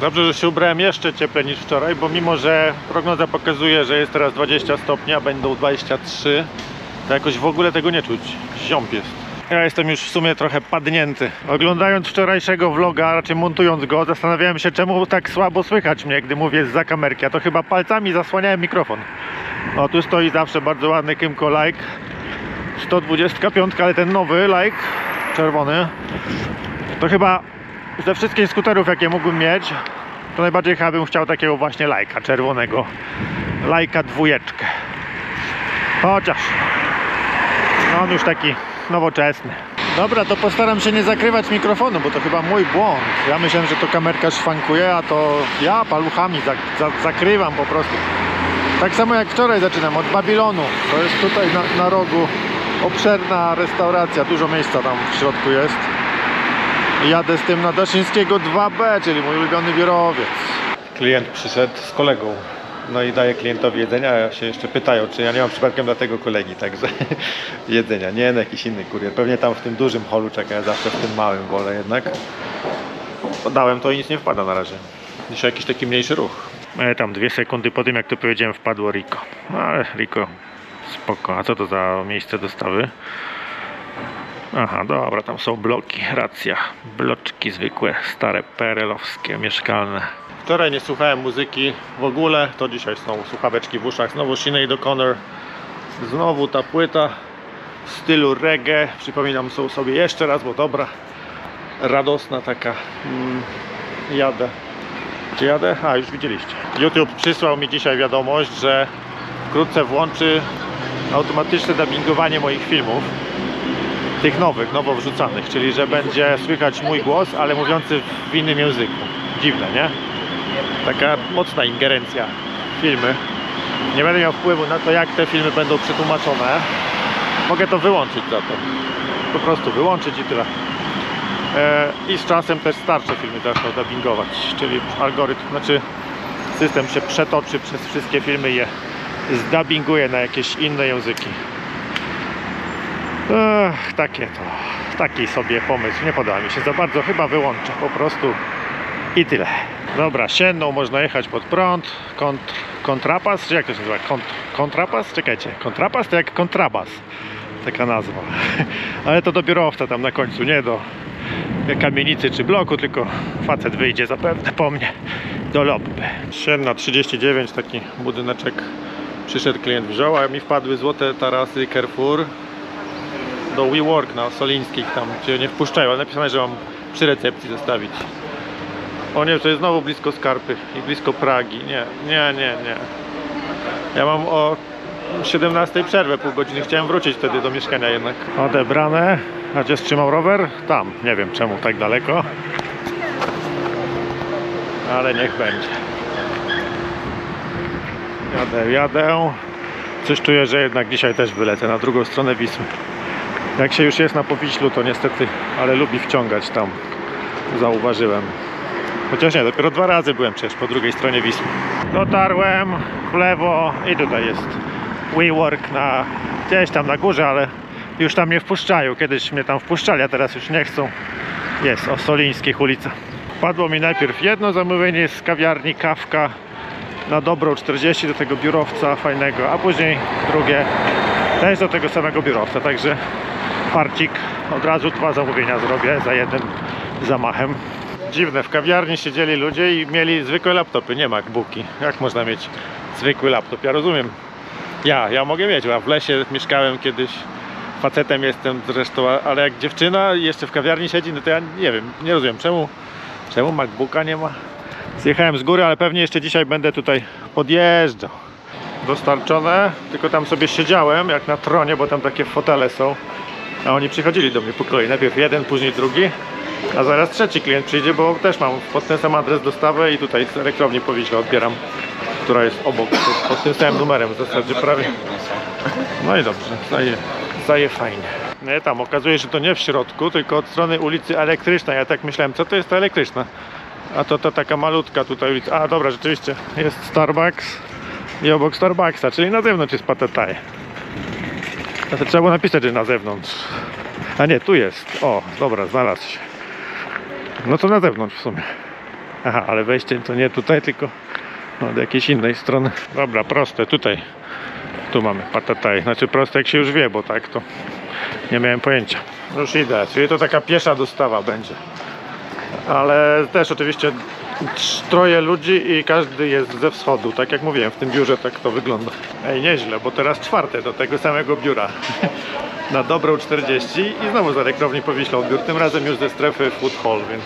Dobrze, że się ubrałem jeszcze cieplej niż wczoraj, bo mimo, że prognoza pokazuje, że jest teraz 20 stopni, a będą 23, to jakoś w ogóle tego nie czuć. Ziąb jest. Ja jestem już w sumie trochę padnięty. Oglądając wczorajszego vloga, raczej montując go, zastanawiałem się, czemu tak słabo słychać mnie, gdy mówię za kamerki. A to chyba palcami zasłaniałem mikrofon. O, tu stoi zawsze bardzo ładny Kymco Like. 125, ale ten nowy Like, czerwony, to chyba ze wszystkich skuterów, jakie mógłbym mieć, to najbardziej chyba bym chciał takiego właśnie lajka czerwonego. Lajka dwójeczkę. Chociaż no on już taki nowoczesny. Dobra, to postaram się nie zakrywać mikrofonu, bo to chyba mój błąd. Ja myślałem, że to kamerka szwankuje, a to ja paluchami za, za, zakrywam po prostu. Tak samo jak wczoraj zaczynam, od Babilonu. To jest tutaj na, na rogu obszerna restauracja, dużo miejsca tam w środku jest. Jadę z tym na Daszyńskiego 2B, czyli mój ulubiony biurowiec. Klient przyszedł z kolegą. No i daje klientowi jedzenia, a się jeszcze pytają, czy ja nie mam przypadkiem dla tego kolegi, także jedzenia. Nie, no jakiś inny kurier. Pewnie tam w tym dużym holu czeka, ja zawsze w tym małym wolę jednak. Podałem to i nic nie wpada na razie. Dzisiaj jakiś taki mniejszy ruch. E, tam dwie sekundy po tym, jak to powiedziałem, wpadło Rico. No, ale Rico, spoko. A co to za miejsce dostawy? Aha, dobra, tam są bloki, racja. Bloczki zwykłe, stare, perelowskie, mieszkalne. Wczoraj nie słuchałem muzyki w ogóle, to dzisiaj są słuchaweczki w uszach. Znowu Sinead O'Connor, znowu ta płyta w stylu reggae. Przypominam sobie jeszcze raz, bo dobra, radosna taka. Mm, jadę. Gdzie jadę? A, już widzieliście. YouTube przysłał mi dzisiaj wiadomość, że wkrótce włączy automatyczne dubbingowanie moich filmów tych nowych, nowo wrzucanych, czyli że będzie słychać mój głos, ale mówiący w innym języku. Dziwne, nie? Taka mocna ingerencja w filmy. Nie będę miał wpływu na to, jak te filmy będą przetłumaczone. Mogę to wyłączyć za to. Po prostu wyłączyć i tyle. E, I z czasem też starsze filmy zaczną dubbingować, czyli algorytm, znaczy system się przetoczy przez wszystkie filmy i je zdubbinguje na jakieś inne języki. Ech, takie to, taki sobie pomysł, nie podoba mi się za bardzo, chyba wyłączę po prostu i tyle. Dobra, sienną można jechać pod prąd, kontr, kontrapas, czy jak to się nazywa? Kont, kontrapas? Czekajcie, kontrapas to jak kontrabas, taka nazwa. Ale to do biurowca tam na końcu, nie do kamienicy czy bloku, tylko facet wyjdzie zapewne po mnie do lobby. Sienna 39, taki budyneczek. Przyszedł klient wziął, a mi wpadły złote tarasy Carrefour do WeWork na Solińskich tam, gdzie nie wpuszczają, ale napisane, że mam przy recepcji zostawić. O nie, to jest znowu blisko Skarpy i blisko Pragi. Nie, nie, nie, nie. Ja mam o 17 przerwę pół godziny. Chciałem wrócić wtedy do mieszkania jednak. Odebrane. A gdzie trzymał rower? Tam. Nie wiem czemu tak daleko. Ale niech będzie. Jadę, jadę. Coś czuję, że jednak dzisiaj też wylecę na drugą stronę Wisły. Jak się już jest na Powiślu, to niestety, ale lubi wciągać tam. Zauważyłem. Chociaż nie, dopiero dwa razy byłem przecież po drugiej stronie Wisły. Dotarłem w lewo i tutaj jest WeWork na gdzieś tam na górze, ale już tam nie wpuszczają. Kiedyś mnie tam wpuszczali, a teraz już nie chcą. Jest o Solińskich ulica. Padło mi najpierw jedno zamówienie z kawiarni kawka na dobrą 40 do tego biurowca fajnego, a później drugie też do tego samego biurowca, także farcik od razu dwa zamówienia zrobię za jednym zamachem. Dziwne, w kawiarni siedzieli ludzie i mieli zwykłe laptopy, nie MacBooki. Jak można mieć zwykły laptop? Ja rozumiem. Ja, ja mogę mieć, a w lesie mieszkałem kiedyś, facetem jestem zresztą, ale jak dziewczyna jeszcze w kawiarni siedzi, no to ja nie wiem, nie rozumiem czemu, czemu MacBooka nie ma. Zjechałem z góry, ale pewnie jeszcze dzisiaj będę tutaj podjeżdżał. Dostarczone, tylko tam sobie siedziałem jak na tronie, bo tam takie fotele są. A oni przychodzili do mnie po kolei. Najpierw jeden, później drugi. A zaraz trzeci klient przyjdzie, bo też mam pod ten sam adres dostawę i tutaj z elektrowni po Wiśle odbieram, która jest obok, pod- tym samym numerem w zasadzie prawie. No i dobrze, zaje, zaje fajnie. Nie, tam okazuje się, że to nie w środku, tylko od strony ulicy Elektrycznej. Ja tak myślałem, co to jest ta elektryczna? A to, to taka malutka tutaj ulica. A dobra, rzeczywiście, jest Starbucks i obok Starbucksa, czyli na zewnątrz jest Patataj. Trzeba było napisać, że na zewnątrz. A nie, tu jest. O, dobra, znalazł się. No to na zewnątrz w sumie. Aha, ale wejście to nie tutaj, tylko od jakiejś innej strony. Dobra, proste, tutaj. Tu mamy patataj. Znaczy proste jak się już wie, bo tak to nie miałem pojęcia. Już idę, czyli to taka piesza dostawa będzie. Ale też oczywiście troje ludzi i każdy jest ze wschodu. Tak jak mówiłem, w tym biurze tak to wygląda. Ej, nieźle, bo teraz czwarte do tego samego biura. Na dobrą 40 i znowu z elektrowni powiślał biur. Tym razem już ze strefy food hall, więc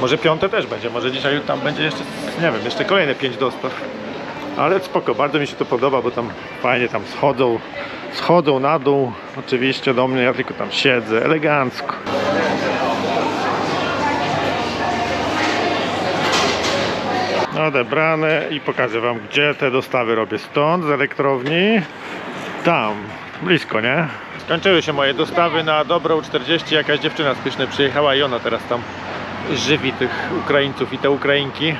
może piąte też będzie. Może dzisiaj tam będzie jeszcze, nie wiem, jeszcze kolejne pięć dostaw. Ale spoko, bardzo mi się to podoba, bo tam fajnie tam schodzą, schodzą na dół. Oczywiście do mnie, ja tylko tam siedzę, elegancko. Odebrane i pokażę wam, gdzie te dostawy robię. Stąd, z elektrowni, tam, blisko, nie? Skończyły się moje dostawy na dobrą 40. Jakaś dziewczyna z Pysznej przyjechała i ona teraz tam żywi tych Ukraińców i te Ukrainki.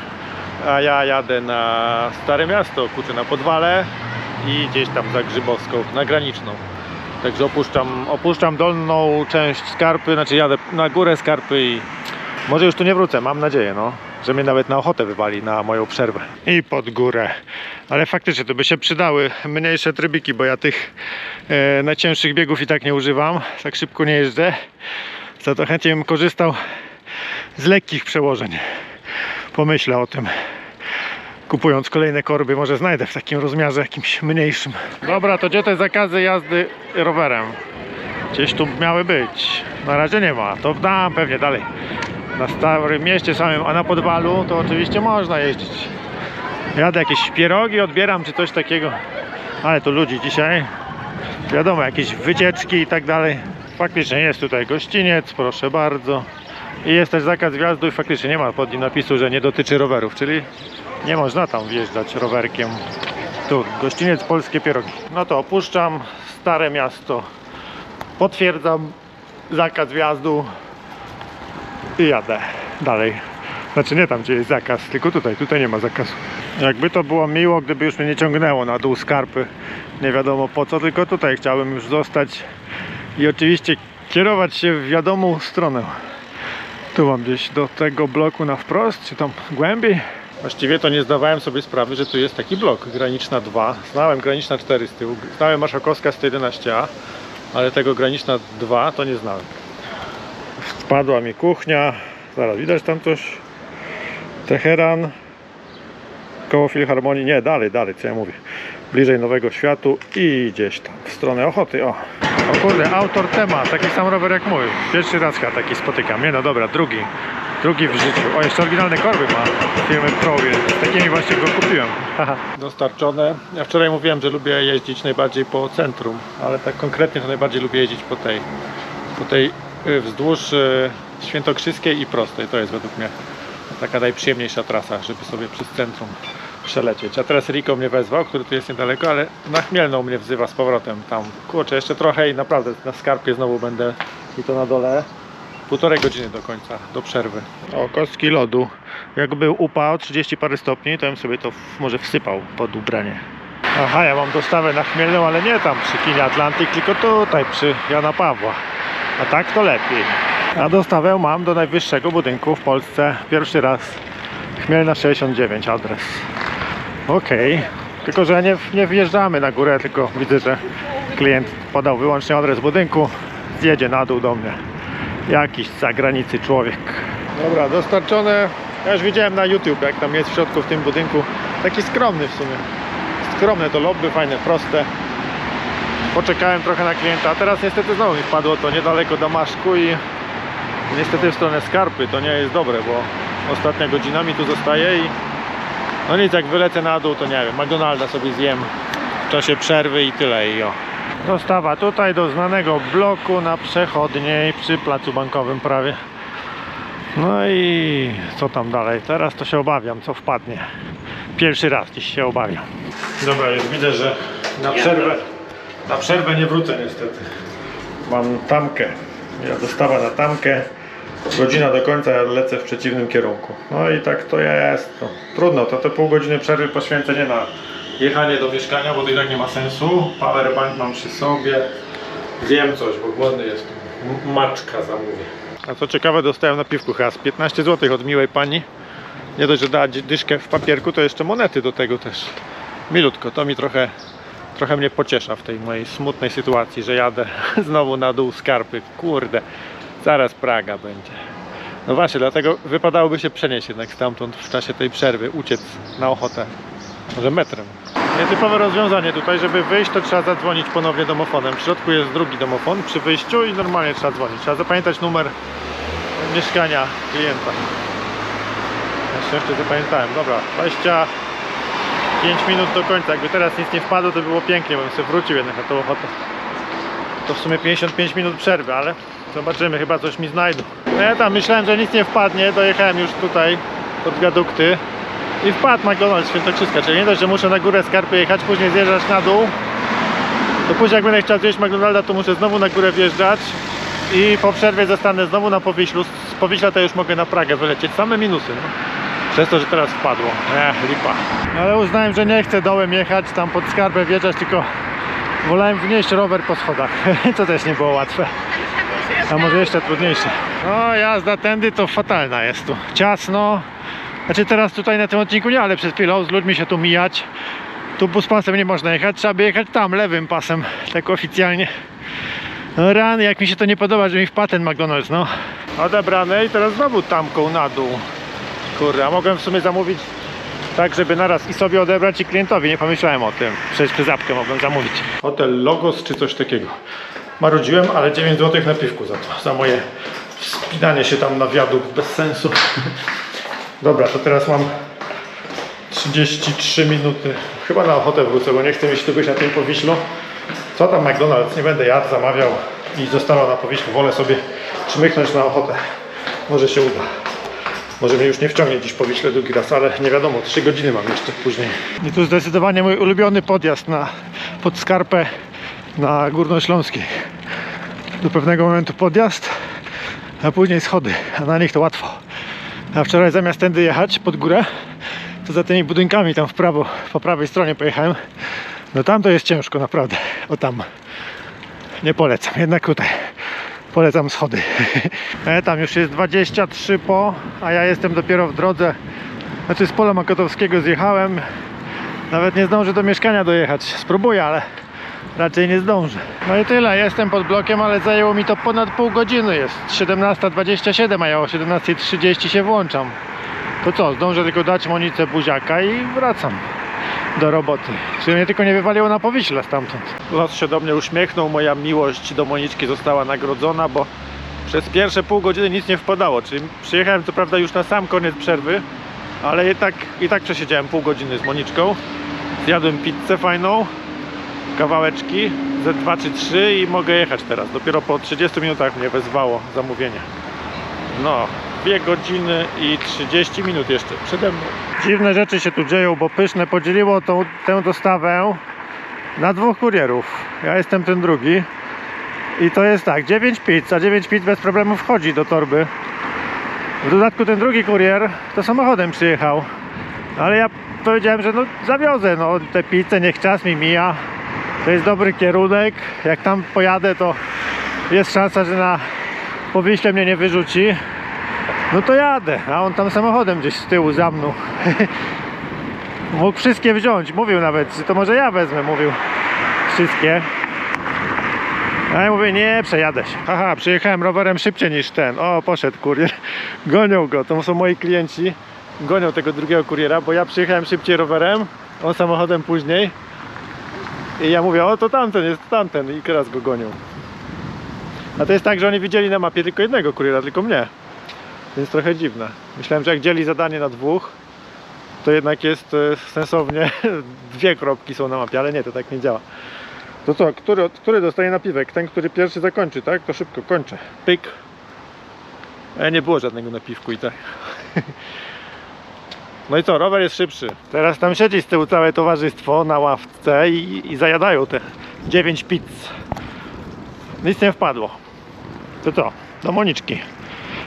A ja jadę na Stare Miasto, kurczę, na Podwale i gdzieś tam za Grzybowską, na Graniczną. Także opuszczam, opuszczam dolną część Skarpy, znaczy jadę na górę Skarpy i może już tu nie wrócę, mam nadzieję, no. Że mnie nawet na ochotę wywali na moją przerwę. I pod górę. Ale faktycznie to by się przydały mniejsze trybiki, bo ja tych e, najcięższych biegów i tak nie używam. Tak szybko nie jeżdżę. Za to chętnie bym korzystał z lekkich przełożeń. Pomyślę o tym. Kupując kolejne korby, może znajdę w takim rozmiarze jakimś mniejszym. Dobra, to gdzie te zakazy jazdy rowerem? Gdzieś tu miały być. Na razie nie ma. To dam pewnie dalej. Na starym mieście samym, a na podwalu to oczywiście można jeździć. Jadę jakieś pierogi, odbieram czy coś takiego. Ale tu ludzi dzisiaj. Wiadomo, jakieś wycieczki i tak dalej. Faktycznie jest tutaj gościniec, proszę bardzo. I jest też zakaz wjazdu i faktycznie nie ma pod nim napisu, że nie dotyczy rowerów, czyli nie można tam wjeżdżać rowerkiem. Tu, gościniec Polskie Pierogi. No to opuszczam Stare Miasto. Potwierdzam zakaz wjazdu i jadę dalej. Znaczy nie tam, gdzie jest zakaz, tylko tutaj, tutaj nie ma zakazu. Jakby to było miło, gdyby już mnie nie ciągnęło na dół skarpy. Nie wiadomo po co, tylko tutaj chciałbym już zostać i oczywiście kierować się w wiadomą stronę. Tu mam gdzieś do tego bloku na wprost, czy tam głębiej. Właściwie to nie zdawałem sobie sprawy, że tu jest taki blok, graniczna 2. Znałem graniczna 4 z tyłu, znałem Marszałkowska 111A, ale tego graniczna 2 to nie znałem. Wpadła mi kuchnia, zaraz widać tam coś. Teheran, koło Filharmonii, nie, dalej, dalej, co ja mówię. Bliżej Nowego Światu i gdzieś tam, w stronę Ochoty, o. O kurde, autor tema, taki sam rower jak mój. Pierwszy raz chyba taki spotykam. Nie no dobra, drugi. Drugi w życiu. O, jeszcze oryginalne korby ma firmy Prowie. Z takimi właśnie go kupiłem. Dostarczone. Ja wczoraj mówiłem, że lubię jeździć najbardziej po centrum, ale tak konkretnie to najbardziej lubię jeździć po tej, po tej wzdłuż y, Świętokrzyskiej i prostej. To jest według mnie taka najprzyjemniejsza trasa, żeby sobie przez centrum przelecieć. A teraz Riko mnie wezwał, który tu jest niedaleko, ale na Chmielną mnie wzywa z powrotem tam. Kurczę, jeszcze trochę i naprawdę na skarpie znowu będę i to na dole. Półtorej godziny do końca, do przerwy. O, kostki lodu. Jak był upał 30 parę stopni, to bym sobie to może wsypał pod ubranie. Aha, ja mam dostawę na Chmielną, ale nie tam przy kinie Atlantyk, tylko tutaj przy Jana Pawła. A tak to lepiej. A dostawę mam do najwyższego budynku w Polsce. Pierwszy raz. Chmielna 69 adres. Okej. Tylko, że nie, nie wjeżdżamy na górę, tylko widzę, że klient podał wyłącznie adres budynku. Zjedzie na dół do mnie. Jakiś zagranicy człowiek. Dobra, dostarczone. Ja już widziałem na YouTube, jak tam jest w środku w tym budynku. Taki skromny w sumie. Skromne to lobby, fajne, proste. Poczekałem trochę na klienta, a teraz niestety znowu mi wpadło to niedaleko Damaszku i niestety w stronę Skarpy to nie jest dobre, bo ostatnia godzinami tu zostaje i no nic, jak wylecę na dół to nie wiem, McDonalda sobie zjem w czasie przerwy i tyle i o. Dostawa tutaj do znanego bloku na przechodniej przy placu bankowym prawie. No i co tam dalej? Teraz to się obawiam, co wpadnie. Pierwszy raz dziś się obawiam. Dobra, już widzę, że na przerwę, na przerwę nie wrócę niestety. Mam tamkę. Ja dostawa na tamkę. Godzina do końca, ja lecę w przeciwnym kierunku. No i tak to jest. No, trudno, to te pół godziny przerwy poświęcę nie na jechanie do mieszkania, bo to i tak nie ma sensu. Powerbank mam przy sobie. Zjem coś, bo głodny jestem. M- Maczka zamówię. A co ciekawe, dostałem na piwku z 15 zł od miłej pani. Nie dość, że dała dy- dyszkę w papierku, to jeszcze monety do tego też. Milutko, to mi trochę, trochę mnie pociesza w tej mojej smutnej sytuacji, że jadę znowu na dół skarpy. Kurde, zaraz Praga będzie. No właśnie, dlatego wypadałoby się przenieść jednak stamtąd w czasie tej przerwy, uciec na ochotę. Może metrem. Nietypowe rozwiązanie tutaj, żeby wyjść, to trzeba zadzwonić ponownie domofonem. W środku jest drugi domofon przy wyjściu i normalnie trzeba dzwonić. Trzeba zapamiętać numer mieszkania klienta. Na szczęście zapamiętałem. Dobra, 25 minut do końca. Jakby teraz nic nie wpadło, to było pięknie, bym sobie wrócił jednak na tą ochotę. To w sumie 55 minut przerwy, ale zobaczymy, chyba coś mi znajdą. No ja tam myślałem, że nic nie wpadnie, dojechałem już tutaj pod wiadukty i wpadł McDonald's Świętokrzyska, czyli nie dość, że muszę na górę skarpy jechać, później zjeżdżać na dół, to później jak będę chciał zjeść McDonalda, to muszę znowu na górę wjeżdżać i po przerwie zostanę znowu na Powiślu. Z Powiśla to już mogę na Pragę wylecieć. Same minusy, no. Przez to, że teraz wpadło. Ech, lipa. No Ale uznałem, że nie chcę dołem jechać, tam pod skarbę wjeżdżać, tylko wolałem wnieść rower po schodach. to też nie było łatwe. A może jeszcze trudniejsze. No jazda tędy to fatalna jest tu. Ciasno. Znaczy teraz tutaj na tym odcinku nie, ale przed chwilą z ludźmi się tu mijać. Tu bus pasem nie można jechać, trzeba by jechać tam, lewym pasem, tak oficjalnie. No rany, jak mi się to nie podoba, że mi wpadł ten McDonald's, no. Odebrane i teraz znowu tamką na dół. Kurde, a mogłem w sumie zamówić tak, żeby naraz i sobie odebrać i klientowi, nie pomyślałem o tym. Przecież przez apkę mogłem zamówić. Hotel Logos czy coś takiego. Marudziłem, ale 9 zł na piwku za to, za moje wspinanie się tam na wiadukt bez sensu. Dobra, to teraz mam 33 minuty. Chyba na ochotę wrócę, bo nie chcę mieć być na tym powiślu. Co tam McDonald's? Nie będę jadł, zamawiał i została na powiślu. Wolę sobie czmychnąć na ochotę. Może się uda. Może mnie już nie wciągnie dziś powiśle drugi raz, ale nie wiadomo, 3 godziny mam jeszcze później. I tu zdecydowanie mój ulubiony podjazd na, pod skarpę na Górnośląskiej. Do pewnego momentu podjazd, a później schody, a na nich to łatwo. A wczoraj zamiast tędy jechać pod górę, to za tymi budynkami tam w prawo, po prawej stronie pojechałem. No tam to jest ciężko, naprawdę. O tam. Nie polecam, jednak tutaj. Polecam schody. E, tam już jest 23 po, a ja jestem dopiero w drodze. Znaczy z pola Makotowskiego zjechałem. Nawet nie zdążę do mieszkania dojechać. Spróbuję, ale raczej nie zdążę. No i tyle. Jestem pod blokiem, ale zajęło mi to ponad pół godziny. Jest 17.27, a ja o 17.30 się włączam. To co, zdążę tylko dać Monice buziaka i wracam do roboty. Czy mnie tylko nie wywaliło na powiśle stamtąd. Los się do mnie uśmiechnął, moja miłość do Moniczki została nagrodzona, bo przez pierwsze pół godziny nic nie wpadało. Czyli przyjechałem co prawda już na sam koniec przerwy, ale i tak, i tak przesiedziałem pół godziny z Moniczką. Zjadłem pizzę fajną, kawałeczki, ze 2 czy 3 i mogę jechać teraz. Dopiero po 30 minutach mnie wezwało zamówienie. No, 2 godziny i 30 minut jeszcze przede mną. Dziwne rzeczy się tu dzieją, bo Pyszne podzieliło tą, tę dostawę na dwóch kurierów. Ja jestem ten drugi. I to jest tak, 9 pizz, a 9 pizz bez problemu wchodzi do torby. W dodatku ten drugi kurier to samochodem przyjechał. Ale ja powiedziałem, że no zawiozę, no te pizze, niech czas mi mija. To jest dobry kierunek. Jak tam pojadę, to jest szansa, że na powiśle mnie nie wyrzuci. No to jadę, a on tam samochodem gdzieś z tyłu za mną. Mógł wszystkie wziąć, mówił nawet, że to może ja wezmę, mówił. Wszystkie. A ja mówię, nie, przejadę się. Haha, przyjechałem rowerem szybciej niż ten. O, poszedł kurier. Gonią go, to są moi klienci. Gonią tego drugiego kuriera, bo ja przyjechałem szybciej rowerem, on samochodem później. I ja mówię, o to tamten jest, tamten. I teraz go gonią. A to jest tak, że oni widzieli na mapie tylko jednego kuriera, tylko mnie. Więc trochę dziwne. Myślałem, że jak dzieli zadanie na dwóch, to jednak jest e, sensownie. Dwie kropki są na mapie, ale nie, to tak nie działa. To co, który, który dostaje napiwek? Ten, który pierwszy zakończy, tak? To szybko kończę. Pyk. E, nie było żadnego napiwku i tak. No i co, rower jest szybszy. Teraz tam siedzi z tyłu całe towarzystwo na ławce i, i zajadają te 9 pizz. Nic nie wpadło. To co? Do Moniczki.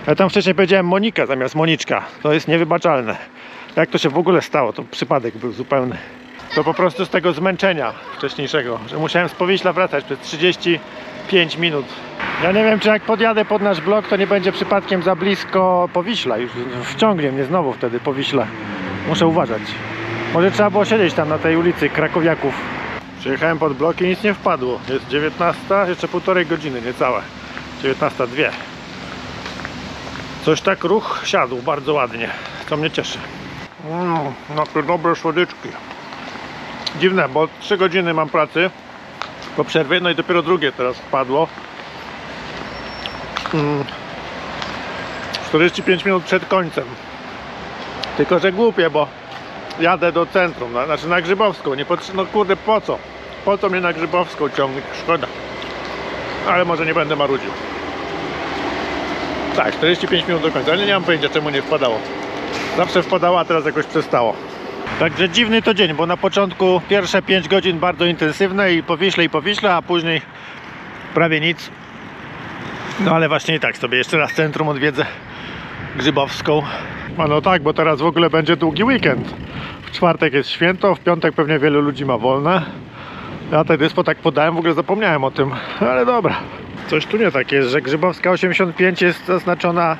Ja tam wcześniej powiedziałem Monika zamiast Moniczka. To jest niewybaczalne. Jak to się w ogóle stało? To przypadek był zupełny. To po prostu z tego zmęczenia wcześniejszego, że musiałem z Powiśla wracać przez 35 minut. Ja nie wiem, czy jak podjadę pod nasz blok, to nie będzie przypadkiem za blisko Powiśla. Już wciągnie mnie znowu wtedy Powiśla. Muszę uważać. Może trzeba było siedzieć tam na tej ulicy Krakowiaków. Przyjechałem pod blok i nic nie wpadło. Jest 19, jeszcze półtorej godziny, niecałe. 19.02. Coś tak ruch siadł bardzo ładnie, co mnie cieszy. Mm, no to dobre słodyczki. Dziwne, bo 3 godziny mam pracy po przerwie, no i dopiero drugie teraz wpadło. Mm, 45 minut przed końcem. Tylko, że głupie, bo jadę do centrum, na, znaczy na Grzybowską. Nie no kurde, po co? Po co mnie na Grzybowską ciągnie? Szkoda. Ale może nie będę marudził. Tak, 45 minut do końca, ale nie mam pojęcia czemu nie wpadało. Zawsze wpadało, a teraz jakoś przestało. Także dziwny to dzień, bo na początku pierwsze 5 godzin bardzo intensywne i powiśle i powiśle, a później prawie nic. No ale właśnie i tak sobie jeszcze raz centrum odwiedzę Grzybowską. A no tak, bo teraz w ogóle będzie długi weekend. W czwartek jest święto, w piątek pewnie wielu ludzi ma wolne. Ja te dyspo tak podałem, w ogóle zapomniałem o tym, ale dobra. Coś tu nie tak jest, że Grzybowska 85 jest zaznaczona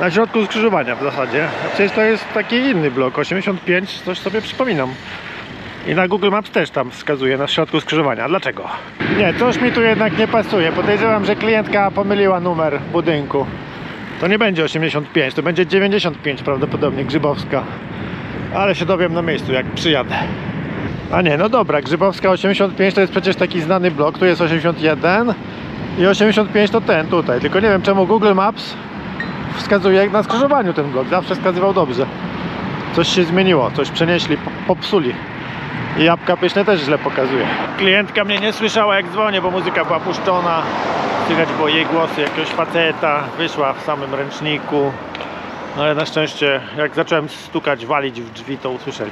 na środku skrzyżowania w zasadzie. Przecież to jest taki inny blok, 85, coś sobie przypominam. I na Google Maps też tam wskazuje na środku skrzyżowania. Dlaczego? Nie, coś mi tu jednak nie pasuje. Podejrzewam, że klientka pomyliła numer budynku. To nie będzie 85, to będzie 95 prawdopodobnie Grzybowska. Ale się dowiem na miejscu, jak przyjadę. A nie, no dobra, Grzybowska 85 to jest przecież taki znany blok, tu jest 81 i 85 to ten tutaj, tylko nie wiem czemu Google Maps wskazuje jak na skrzyżowaniu ten blok, zawsze wskazywał dobrze. Coś się zmieniło, coś przenieśli, po- popsuli. I jabłka pyszne też źle pokazuje. Klientka mnie nie słyszała jak dzwonię, bo muzyka była puszczona. Słychać było jej głosy jakiegoś faceta, wyszła w samym ręczniku. No ale na szczęście jak zacząłem stukać, walić w drzwi, to usłyszeli.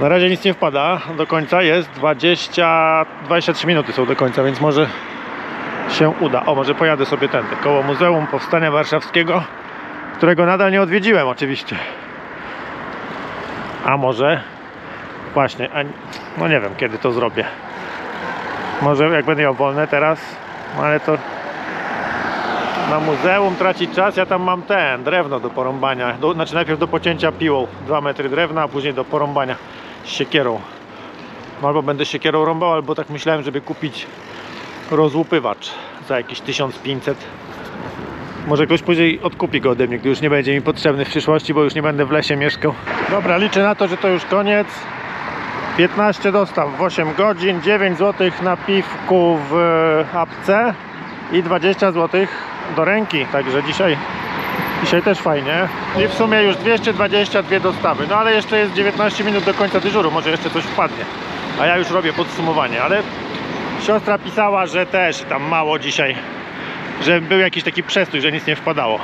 Na razie nic nie wpada do końca, jest 20, 23 minuty są do końca, więc może się uda. O, może pojadę sobie tędy, koło Muzeum Powstania Warszawskiego, którego nadal nie odwiedziłem oczywiście. A może właśnie, a, no nie wiem kiedy to zrobię. Może jak będę miał wolne teraz, no ale to na muzeum tracić czas, ja tam mam ten, drewno do porąbania, do, znaczy najpierw do pocięcia piłą 2 metry drewna, a później do porąbania siekierą. Albo będę siekierą rąbał, albo tak myślałem, żeby kupić rozłupywacz za jakieś 1500. Może ktoś później odkupi go ode mnie, gdy już nie będzie mi potrzebny w przyszłości, bo już nie będę w lesie mieszkał. Dobra, liczę na to, że to już koniec. 15 dostaw w 8 godzin, 9 zł na piwku w e, apce i 20 zł do ręki, także dzisiaj dzisiaj też fajnie. I w sumie już 222 dostawy, no ale jeszcze jest 19 minut do końca dyżuru, może jeszcze coś wpadnie. A ja już robię podsumowanie, ale siostra pisała, że też tam mało dzisiaj, że był jakiś taki przestój, że nic nie wpadało.